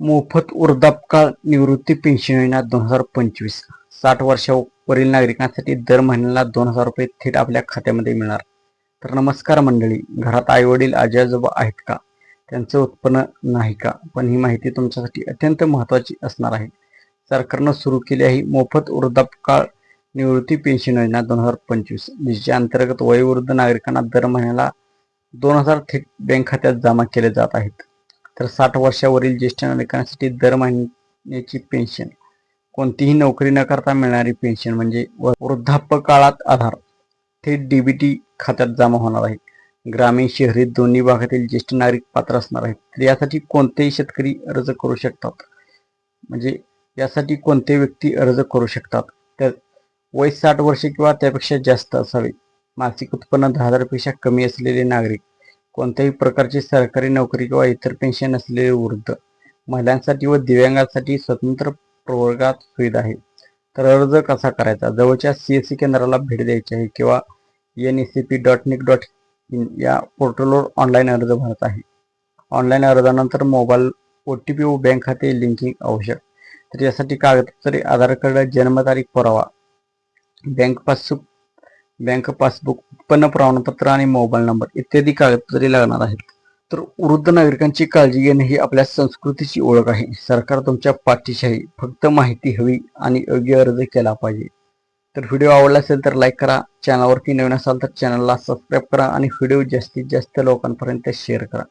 मोफत वृद्धापकाळ निवृत्ती पेन्शन योजना दोन हजार पंचवीस. साठ वर्षावरील नागरिकांसाठी दर महिन्याला दोन हजार रुपये थेट आपल्या खात्यामध्ये मिळणार. तर नमस्कार मंडळी घरात आई वडील आजी आजोबा आहेत का? त्यांचं उत्पन्न नाही का? पण ही माहिती तुमच्यासाठी अत्यंत महत्त्वाची असणार आहे. सरकारनं सुरू केली आहे मोफत वृद्धापकाळ निवृत्ती पेन्शन योजना दोन हजार पंचवीस जिच्या अंतर्गत वयोवृद्ध नागरिकांना दर महिन्याला दोन हजार थेट बँक खात्यात जमा केले जात आहेत. तर साठ वर्षावरील ज्येष्ठ नागरिकांसाठी दर महिन्याची पेन्शन. कोणतीही नोकरी न करता मिळणारी पेन्शन म्हणजे व- वृद्धापकाळात आधार. थेट डीबीटी खात्यात जमा होणार आहे. ग्रामीण शहरी दोन्ही भागातील ज्येष्ठ नागरिक पात्र असणार आहेत. तर यासाठी कोणतेही शेतकरी अर्ज करू शकतात? म्हणजे यासाठी कोणते व्यक्ती अर्ज करू शकतात? तर वय साठ वर्षे किंवा त्यापेक्षा जास्त असावे. मासिक उत्पन्न दहा हजारपेक्षा कमी असलेले नागरिक कोणत्याही प्रकारची सरकारी नोकरी किंवा इतर पेन्शन असलेले वृद्ध महिलांसाठी व दिव्यांगांसाठी स्वतंत्र प्रवर्गात सुविधा आहे तर अर्ज कसा करायचा? जवळच्या सी एस सी केंद्राला भेट द्यायची आहे किंवा N E C P dot nic dot in या पोर्टलवर ऑनलाईन अर्ज भरत आहे. ऑनलाईन अर्जानंतर मोबाईल ओ टी पी व बँक खाते लिंकिंग आवश्यक. तर यासाठी कागदपत्रे आधार कार्ड जन्मतारीख पुरावा. बँक पासबुक बँक पासबुक उत्पन्न प्रमाणपत्र आणि मोबाईल नंबर इत्यादी कागदपत्रे लागणार आहेत. तर वृद्ध नागरिकांची काळजी घेणे ही आपल्या संस्कृतीची ओळख आहे. सरकार तुमच्या पाठीशी आहे. फक्त माहिती हवी आणि योग्य अर्ज केला पाहिजे. तर व्हिडिओ आवडला असेल तर लाईक करा. चॅनलवरती नवीन असाल तर चॅनलला सबस्क्राईब करा आणि व्हिडिओ जास्तीत जास्त लोकांपर्यंत शेअर करा.